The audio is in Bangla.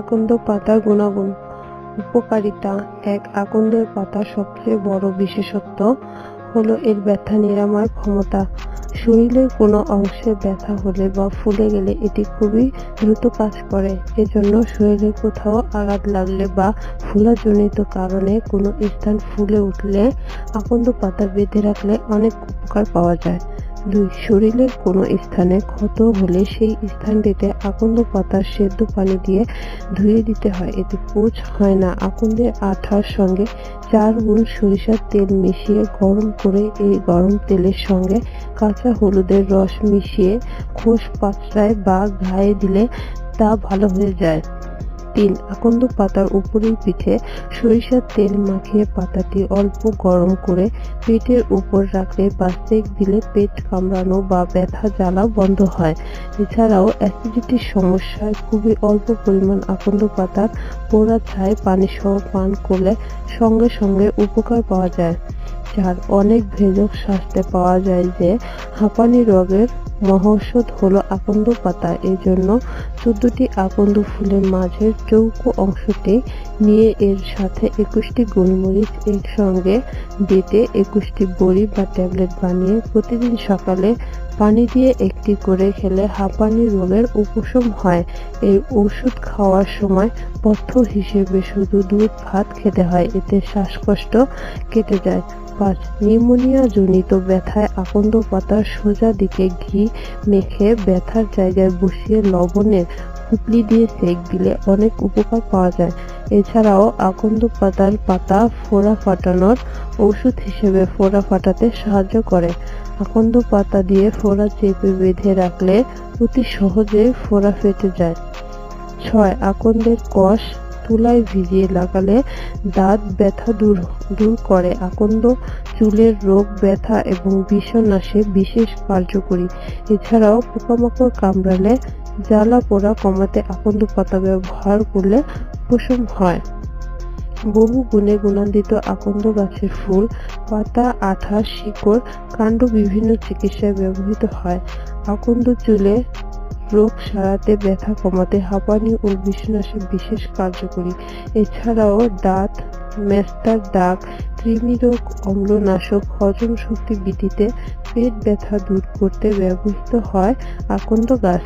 আকন্দ পাতার গুণাগুণ। উপকারিতা এক, আকন্দের পাতার সবচেয়ে বড় বিশেষত্ব হলো এর ব্যথা নিরাময় ক্ষমতা। শরীরের কোনো অংশে ব্যথা হলে বা ফুলে গেলে এটি খুবই দ্রুত কাজ করে। এজন্য শরীরে কোথাও আঘাত লাগলে বা ফুলাজনিত কারণে কোনো স্থান ফুলে উঠলে আকন্দ পাতা বেঁধে রাখলে অনেক উপকার পাওয়া যায়। দুই শরীরের কোনো স্থানে ক্ষত হলে সেই স্থানটিতে আকন্দ পাতার সেদ্ধ পানি দিয়ে ধুয়ে দিতে হয়। এতে পুজ হয় না। আকন্দের আঠার সঙ্গে চার গুণ সরিষার তেল মিশিয়ে গরম করে এই গরম তেলের সঙ্গে কাঁচা হলুদের রস মিশিয়ে খোস পাতলায় বা গায়ে দিলে তা ভালো হয়ে যায়। তিন আকন্দ পাতার উপরের পিঠে সরিষার তেল মাখিয়ে পাতাটি অল্প গরম করে পেটের উপর রাখলে বা সেক দিলে পেট কামড়ানো বা ব্যথা জ্বালা বন্ধ হয়। এছাড়াও অ্যাসিডিটির সমস্যায় খুবই অল্প পরিমাণ আকন্দ পাতার পোড়া ছাই পানি সহ পান করলে সঙ্গে সঙ্গে উপকার পাওয়া যায়। চার অনেক ভেষজ স্বাস্থ্যে পাওয়া যায় যে হাঁপানি রোগের মহৌষধ হলো আকন্দ পাতা। এই জন্য চোদ্দটি আকন্দ ফুলের মাঝের চৌকো অংশটি নিয়ে এর সাথে একুশটি গোলমরিচ এর সঙ্গে বেটে একুশটি বড়ি বা ট্যাবলেট বানিয়ে প্রতিদিন সকালে পানি দিয়ে একটি করে খেলে হাঁপানি রোগের উপশম হয়। এই ওষুধ খাওয়ার সময় পথ্য হিসেবে শুধু দুধ, ভাত খেতে হয়। এতে শ্বাসকষ্ট কেটে যায়। পাঁচ নিউমোনিয়া জনিত ব্যথায় আকন্দ পাতার সোজা দিকে ঘি মেখে ব্যথার জায়গায় বসিয়ে লবণের পুপলি দিয়ে সেক দিলে অনেক উপকার পাওয়া যায়। এছাড়াও আকন্দ পাতার পাতা ফোড়া ফাটানোর ওষুধ হিসেবে ফোড়া ফাটাতে সাহায্য করে। আকন্দ পাতা দিয়ে ফোড়া চেপে বেঁধে রাখলে অতি সহজে ফোড়া ফেটে যায়। ছয়, আকন্দের কষ তুলায় ভিজিয়ে লাগালে দাঁত ব্যথা দূর দূর করে। আকন্দ চুলের রোগ, ব্যথা এবং বিষনাশে বিশেষ কার্যকরী। এছাড়াও পোকামাকড় কামড়ালে জ্বালা পোড়া কমাতে আকন্দ পাতা ব্যবহার করলে উপশম হয়। বহু গুণে গুণান্বিত আকন্দ গাছের ফুল, পাতা, আঠা, শিকড়, কাণ্ড বিভিন্ন চিকিৎসায় ব্যবহৃত হয়। আকন্দ চুলে রোগ সারাতে ব্যথা কমাতে হাঁপানি ও বিষনাশে বিশেষ কার্যকরী। এছাড়াও দাঁত, মেস্তার দাগ, কৃমিরোগ, অম্লনাশক, হজম শক্তি বৃদ্ধিতে পেট ব্যথা দূর করতে ব্যবহৃত হয় আকন্দ গাছ।